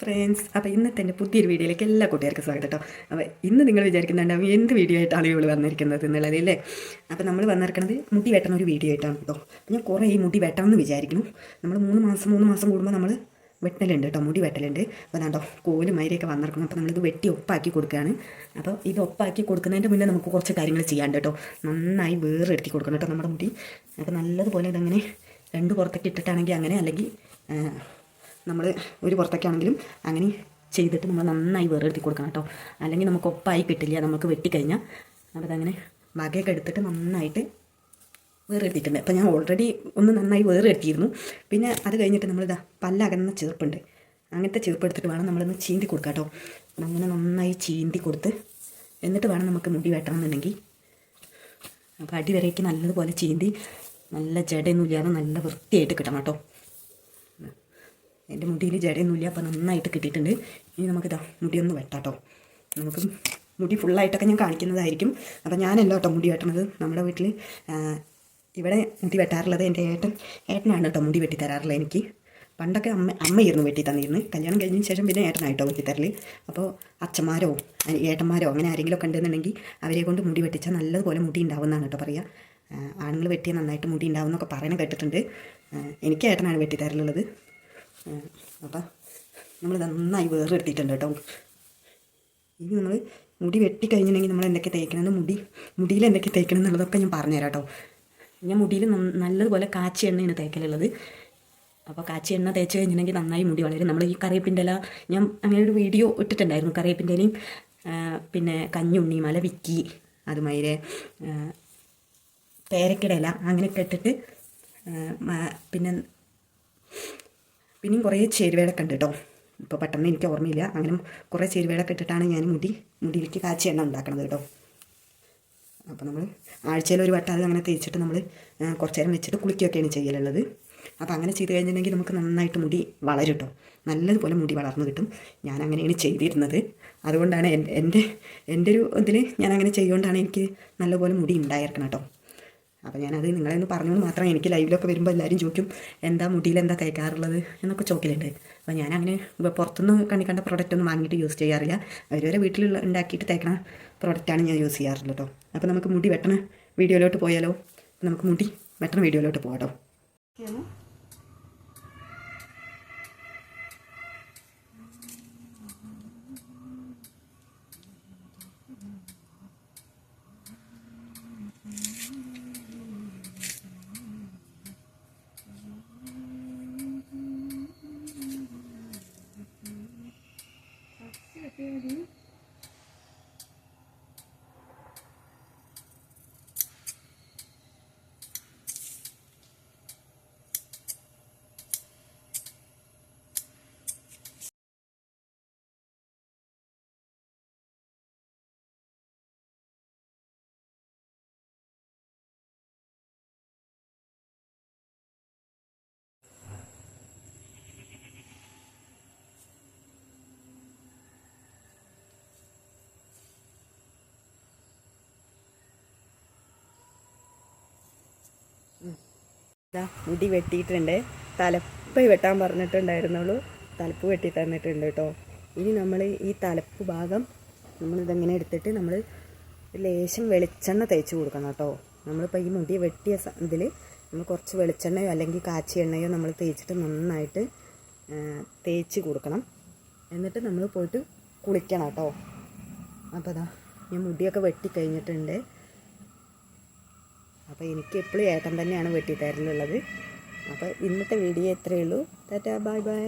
Friends അപ്പോൾ ഇന്നത്തെ എന്റെ പുതിയൊരു വീഡിയോയിലേക്ക് എല്ലാ കൂട്ടുകാർക്കും സ്വാഗതം കേട്ടോ അപ്പോൾ ഇന്ന് നിങ്ങൾ വിചാരിക്കുന്നുണ്ടാവും എന്ത് വീഡിയോ ആയിട്ടാണ് ഇവൾ വന്നിരിക്കുന്നത് എന്നുള്ളത് അല്ലേ? അപ്പോൾ നമ്മൾ വന്നിരിക്കുന്നത് മുടി വെട്ടണ ഒരു വീഡിയോ ആയിട്ടാണ് കേട്ടോ ഞാൻ കുറേ ഈ മുടി വെട്ടണമെന്ന് വിചാരിക്കുന്നു. നമ്മൾ മൂന്ന് മാസം മൂന്ന് മാസം കൂടുമ്പോൾ നമ്മൾ വെട്ടലുണ്ട് കേട്ടോ മുടി വെട്ടലുണ്ട്. അപ്പോൾ അതാണ്ടോ കോലും മൈരയൊക്കെ വന്നിരിക്കണം അപ്പോൾ നമ്മളിത് വെട്ടി ഒപ്പാക്കി കൊടുക്കുകയാണ് അപ്പോൾ ഇത് ഒപ്പാക്കി കൊടുക്കുന്നതിന്റെ മുന്നേ നമുക്ക് കുറച്ച് കാര്യങ്ങൾ ചെയ്യാണ്ട് കേട്ടോ നന്നായി വേറെടുത്തി കൊടുക്കണം കേട്ടോ നമ്മുടെ മുടി. അപ്പോൾ നല്ലതുപോലെ ഇതങ്ങനെ രണ്ട് പുറത്തേക്ക് ഇട്ടിട്ടാണെങ്കിൽ അങ്ങനെ അല്ലെങ്കിൽ നമ്മൾ ഒരു പുറത്തൊക്കെയാണെങ്കിലും അങ്ങനെ ചെയ്തിട്ട് നമ്മൾ നന്നായി വേറെടുത്തി കൊടുക്കണം കേട്ടോ. അല്ലെങ്കിൽ നമുക്ക് ഒപ്പായി കിട്ടില്ല നമുക്ക് വെട്ടിക്കഴിഞ്ഞാൽ അപ്പോൾ അതങ്ങനെ വകയൊക്കെ എടുത്തിട്ട് നന്നായിട്ട് വേറെടുത്തിട്ടുണ്ട്. അപ്പോൾ ഞാൻ ഓൾറെഡി ഒന്ന് നന്നായി വേറെടുത്തിയിരുന്നു പിന്നെ അത് കഴിഞ്ഞിട്ട് നമ്മളിതാ പല്ലകന്ന ചെറുപ്പുണ്ട്. അങ്ങനത്തെ ചെറുപ്പ് എടുത്തിട്ട് വേണം നമ്മളൊന്ന് ചീന്തി കൊടുക്കാം കേട്ടോ. അങ്ങനെ നന്നായി ചീന്തി കൊടുത്ത് എന്നിട്ട് വേണം നമുക്ക് മുടി വെട്ടണം എന്നുണ്ടെങ്കിൽ അപ്പോൾ അടിവരേക്ക് നല്ലതുപോലെ ചീന്തി നല്ല ജടയൊന്നും ഇല്ലാതെ നല്ല വൃത്തിയായിട്ട് കിട്ടണം കേട്ടോ. എന്റെ മുടിയിൽ ജടയൊന്നുമില്ല അപ്പോൾ നന്നായിട്ട് കിട്ടിയിട്ടുണ്ട്. ഇനി നമുക്കിതാ മുടിയൊന്ന് വെട്ടാട്ടോ. നമുക്ക് മുടി ഫുള്ളായിട്ടൊക്കെ ഞാൻ കാണിക്കുന്നതായിരിക്കും. അപ്പോൾ ഞാനല്ല കേട്ടോ മുടി വെട്ടണത്. നമ്മുടെ വീട്ടിൽ ഇവിടെ മുടി വെട്ടാറുള്ളത് എന്റെ ഏട്ടൻ ഏട്ടനാണ് കേട്ടോ മുടി വെട്ടി തരാറുള്ളത് എനിക്ക്. പണ്ടൊക്കെ അമ്മ അമ്മയായിരുന്നു വെട്ടി തന്നിരുന്നു കല്യാണം കഴിഞ്ഞതിന് ശേഷം പിന്നെ ഏട്ടനായിട്ടോ വെട്ടി തരൽ അപ്പോൾ അച്ഛന്മാരോ ഏട്ടന്മാരോ അങ്ങനെ ആരെങ്കിലും ഒക്കെ ഉണ്ടെന്നുണ്ടെങ്കിൽ അവരെ കൊണ്ട് മുടി വെട്ടിച്ചാൽ നല്ലതുപോലെ മുടി ഉണ്ടാവുമെന്നാണ് കേട്ടോ പറയുക. ആണുങ്ങൾ വെട്ടിയാൽ നന്നായിട്ട് മുടി ഉണ്ടാവും എന്നൊക്കെ പറയുന്നത് കേട്ടിട്ടുണ്ട്. എനിക്ക് ഏട്ടനാണ് വെട്ടി തരലുള്ളത് അപ്പം നമ്മൾ നന്നായി വേറെ എടുത്തിട്ടുണ്ട് കേട്ടോ. ഇനി നമ്മൾ മുടി വെട്ടി കഴിഞ്ഞിട്ടുണ്ടെങ്കിൽ നമ്മൾ എന്തൊക്കെ തേക്കണമെന്ന് മുടി മുടിയിൽ എന്തൊക്കെ തേക്കണം എന്നുള്ളതൊക്കെ ഞാൻ പറഞ്ഞുതരാം കേട്ടോ. ഞാൻ മുടിയിൽ നല്ലതുപോലെ കാച്ചി എണ്ണയാണ് തേക്കലുള്ളത്. അപ്പോൾ കാച്ചി എണ്ണ തേച്ച് കഴിഞ്ഞിട്ടുണ്ടെങ്കിൽ നന്നായി മുടി വളരും. നമ്മൾ ഈ കറിവേപ്പിന്റെ ഇല ഞാൻ അങ്ങനെ ഒരു വീഡിയോ ഇട്ടിട്ടുണ്ടായിരുന്നു. കറിവേപ്പിന്റെ ഇലയും പിന്നെ കഞ്ഞുണ്ണി മല വിക്കി അതുമാതിരി പേരക്കിടയില അങ്ങനെയൊക്കെ ഇട്ടിട്ട് പിന്നെ പിന്നെയും കുറേ ചേരുവേടൊക്കെ ഉണ്ട് കേട്ടോ. ഇപ്പോൾ പെട്ടെന്ന് എനിക്ക് ഓർമ്മയില്ല. അങ്ങനെ കുറേ ചേരുവേടൊക്കെ ഇട്ടിട്ടാണ് ഞാൻ മുടി മുടിയിലേക്ക് കാച്ചി എണ്ണ ഉണ്ടാക്കണത് കേട്ടോ. അപ്പോൾ നമ്മൾ ആഴ്ചയിൽ ഒരു വട്ടം അത് അങ്ങനെ തേച്ചിട്ട് നമ്മൾ കുറച്ച് നേരം വെച്ചിട്ട് കുളിക്കുകയൊക്കെയാണ് ചെയ്യലുള്ളത്. അപ്പോൾ അങ്ങനെ ചെയ്ത് കഴിഞ്ഞിട്ടുണ്ടെങ്കിൽ നമുക്ക് നന്നായിട്ട് മുടി വളരും കേട്ടോ. നല്ലതുപോലെ മുടി വളർന്നു കിട്ടും. ഞാൻ അങ്ങനെയാണ് ചെയ്തിരുന്നത്. അതുകൊണ്ടാണ് എന്റെ എന്റെ ഒരു ഇതിൽ ഞാൻ അങ്ങനെ ചെയ്തുകൊണ്ടാണ് എനിക്ക് നല്ലപോലെ മുടി ഉണ്ടായിരിക്കണം കേട്ടോ. അപ്പോൾ ഞാനത് നിങ്ങളെ ഒന്ന് പറഞ്ഞുകൊണ്ട് മാത്രം. എനിക്ക് ലൈവിലൊക്കെ വരുമ്പോൾ എല്ലാവരും ചോദിക്കും എന്താ മുടിയിൽ എന്താ തേക്കാറുള്ളത് എന്നൊക്കെ ചോദിക്കലുണ്ട്. അപ്പോൾ ഞാൻ അങ്ങനെ പുറത്തുനിന്ന് കണ്ണി കണ്ട പ്രോഡക്റ്റ് ഒന്നും വാങ്ങിയിട്ട് യൂസ് ചെയ്യാറില്ല. അവരവരെ വീട്ടിലുള്ള ഉണ്ടാക്കിയിട്ട് തേക്കണ പ്രോഡക്റ്റാണ് ഞാൻ യൂസ് ചെയ്യാറുള്ളത് കേട്ടോ അപ്പോൾ നമുക്ക് മുടി വെട്ടണ വീഡിയോയിലോട്ട് പോയാലോ? നമുക്ക് മുടി വെട്ടണ വീഡിയോയിലോട്ട് പോകാം ഇതാ മുടി വെട്ടിയിട്ടുണ്ട്. തലപ്പ് വെട്ടാൻ പറഞ്ഞിട്ടുണ്ടായിരുന്നുള്ളൂ. തലപ്പ് വെട്ടി തന്നിട്ടുണ്ട് കേട്ടോ. ഇനി നമ്മൾ ഈ തലപ്പ് ഭാഗം നമ്മളിതെങ്ങനെ എടുത്തിട്ട് നമ്മൾ ലേശം വെളിച്ചെണ്ണ തേച്ച് കൊടുക്കണം കേട്ടോ. നമ്മളിപ്പോൾ ഈ മുടി വെട്ടിയ ഇതിൽ നമ്മൾ കുറച്ച് വെളിച്ചെണ്ണയോ അല്ലെങ്കിൽ കാച്ചി എണ്ണയോ നമ്മൾ തേച്ചിട്ട് നന്നായിട്ട് തേച്ച് കൊടുക്കണം. എന്നിട്ട് നമ്മൾ പോയിട്ട് കുളിക്കണം കേട്ടോ. അപ്പോൾ അതാ ഞാൻ മുടിയൊക്കെ വെട്ടി കഴിഞ്ഞിട്ടുണ്ട് അപ്പോൾ എനിക്ക് എപ്പോഴും ഏട്ടൻ തന്നെയാണ് വെട്ടി തരലുള്ളത് അപ്പോൾ ഇന്നത്തെ വീഡിയോ ഇത്രയേ ഉള്ളൂ. Tata bye bye